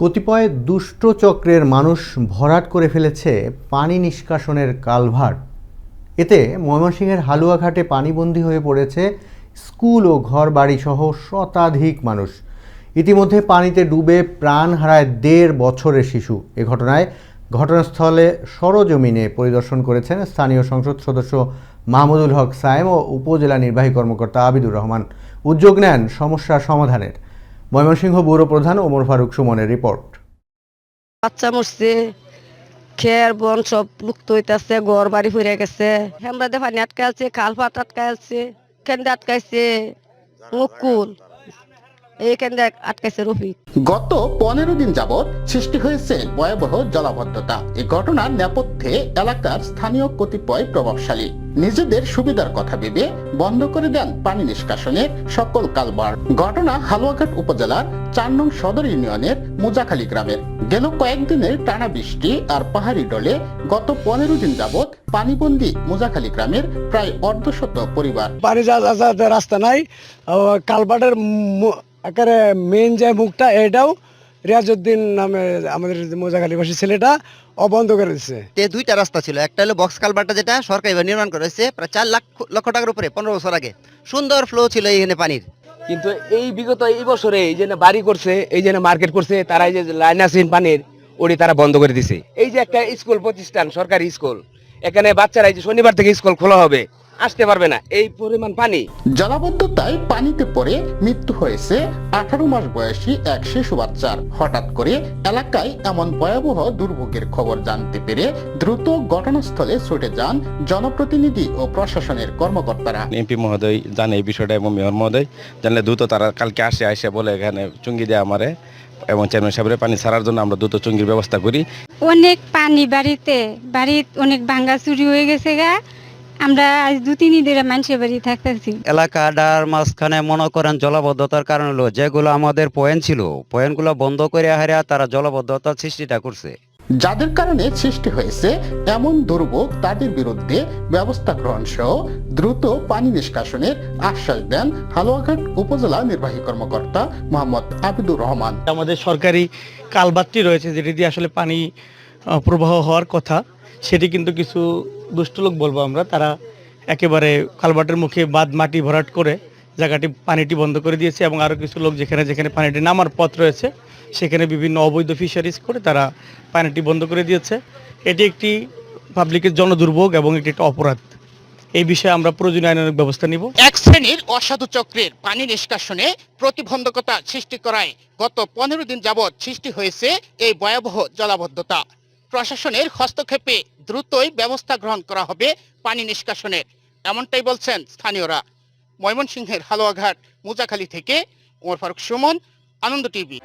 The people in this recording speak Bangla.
কতিপয় দুষ্ট চক্রের মানুষ ভরাট করে ফেলেছে পানি নিষ্কাশনের কালভার্ট এতে ময়মনসিংহের হালুয়াঘাটে পানিবন্দী হয়ে পড়েছে স্কুল ও ঘর বাড়িসহ শতাধিক মানুষ। ইতিমধ্যে পানিতে ডুবে প্রাণ হারায় দেড় বছরের শিশু। এ ঘটনায় ঘটনাস্থলে সরজমিনে পরিদর্শন করেছেন স্থানীয় সংসদ সদস্য মাহমুদুল হক সায়েম ও উপজেলা নির্বাহী কর্মকর্তা আবিদুর রহমান। উদ্যোগ নেন সমস্যা সমাধানের। ময়মনসিংহ পৌর প্রধান ওমর ফারুক সুমনের রিপোর্ট। বাচ্চা মরছে খের বন সব লুপ্ত হইতাছে ঘর বাড়ি ফুরে গেছে। হেমরাতে পানি আটকে আছে খাল পাত আটকে আছে কেন্দ্রে আটকাইছে মুকুল। এই কেন্দ্রে আটকাইছে রফিক। গত পনেরো দিন যাবৎ সৃষ্টি হয়েছে ভয়াবহ জলাবদ্ধতা। এই ঘটনার নেপথ্যে এলাকার স্থানীয় কতিপয় প্রভাবশালী। নিজেদের সুবিধার কথা ভেবে বন্ধ করে দেন পানি নিষ্কাশনের সকল কালবার ঘটনা হালুয়াঘাট উপজেলার চার নং সদর ইউনিয়নের মুজাখালী গ্রামের। গেল কয়েকদিনের টানা বৃষ্টি আর পাহাড়ি ডলে গত পনেরো দিন যাবৎ পানিবন্দী মুজাখালী গ্রামের প্রায় অর্ধশত পরিবার। পানি রাস্তা নাই কালবাটের একেবারে মেন যে মুখটা, এটাও রিয়াজউদ্দিন নামে আমাদের মোজাখালীবাসী ছেলেটা অবন্ধ করে দিচ্ছে তে দুইটা রাস্তা ছিল একটা হলো বক্স কালভারটা যেটা সরকার নির্মাণ করা হয়েছে প্রায় চার লাখ লক্ষ টাকার উপরে পনেরো বছর আগে। সুন্দর ফ্লো ছিল এখানে পানির। কিন্তু এই বিগত এই বছরে এই যে না বাড়ি করছে এই যে না মার্কেট করছে তারা এই যে লাইন আসেন পানির ওটি তারা বন্ধ করে দিছে। এই যে একটা স্কুল প্রতিষ্ঠান সরকারি স্কুল এখানে বাচ্চারা এই যে শনিবার থেকে স্কুল খোলা হবে। আসতে পারবে না। এই পরিমাণ পানি। জলাবদ্ধতায় পানিতে পড়ে মৃত্যু হয়েছে আঠারো মাস বয়সী এক শিশু বাচ্চার। হঠাৎ করে এলাকায় এমন ভয়াবহ দুর্ভোগের খবর জানতে পেরে দ্রুত ঘটনাস্থলে ছুটে যান জনপ্রতিনিধি ও প্রশাসনের কর্মকর্তারা। এমপি মহোদয় জানে এই বিষয়টা এবং মেয়র মহোদয় জানলে দ্রুত তারা কালকে আসে আসে বলে এখানে চুঙ্গি দেয় আমারে এবং চেয়ারম্যান সাহেবের পানি ছাড়ার জন্য আমরা দ্রুত চুঙ্গির ব্যবস্থা করি। অনেক পানি বাড়িতে বাড়িতে অনেক ভাঙ্গা চুরি হয়ে গেছে গা। আমরা আজ দু তিন দিনের মানুষের বাড়ি থাকতেছি। এলাকাটার মাঝখানে মনে করেন জলাবদ্ধতার কারণ হলো যেগুলো আমাদের পয়েন্ট ছিল পয়েন্টগুলো বন্ধ করে হারিয়া তারা জলাবদ্ধতার সৃষ্টিটা করছে। যাদের কারণে সৃষ্টি হয়েছে এমন দুর্ভোগ তাদের বিরুদ্ধে ব্যবস্থা গ্রহণ সহ দ্রুত পানি নিষ্কাশনের আশ্বাস দেন হালুয়াঘাট উপজেলা নির্বাহী কর্মকর্তা মোহাম্মদ আবিদুর রহমান। আমাদের সরকারি কালবাতটি রয়েছে যেটি দিয়ে আসলে পানি প্রবাহ হওয়ার কথা। সেটি কিন্তু কিছু দুষ্ট লোক বলব আমরা, তারা একেবারে কালবাটের মুখে বাদ মাটি ভরাট করে জায়গাটি, পানিটি বন্ধ করে দিয়েছে এবং আরও কিছু লোক যেখানে যেখানে পানিটি নামার পথ রয়েছে, সেখানে বিভিন্ন অবৈধ ফিশারিজ করে তারা পানিটি বন্ধ করে দিয়েছে। এটি একটি পাবলিকের জনদুর্ভোগ এবং এটি একটা অপরাধ। এই বিষয়ে আমরা প্রয়োজনীয় আইনানুগ ব্যবস্থা নিব। এক শ্রেণির অসাধু চক্রের পানি নিষ্কাশনে প্রতিবন্ধকতা সৃষ্টি করায় গত পনেরো দিন যাবৎ সৃষ্টি হয়েছে এই ভয়াবহ জলাবদ্ধতা। প্রশাসনের হস্তক্ষেপে দ্রুতই ব্যবস্থা গ্রহণ করা হবে পানি নিষ্কাশনের। এমনটাই বলছেন স্থানীয়রা। ময়মনসিংহের হালুয়াঘাট, মুজাখালী থেকে ওমর ফারুক সুমন, আনন্দ টিভি।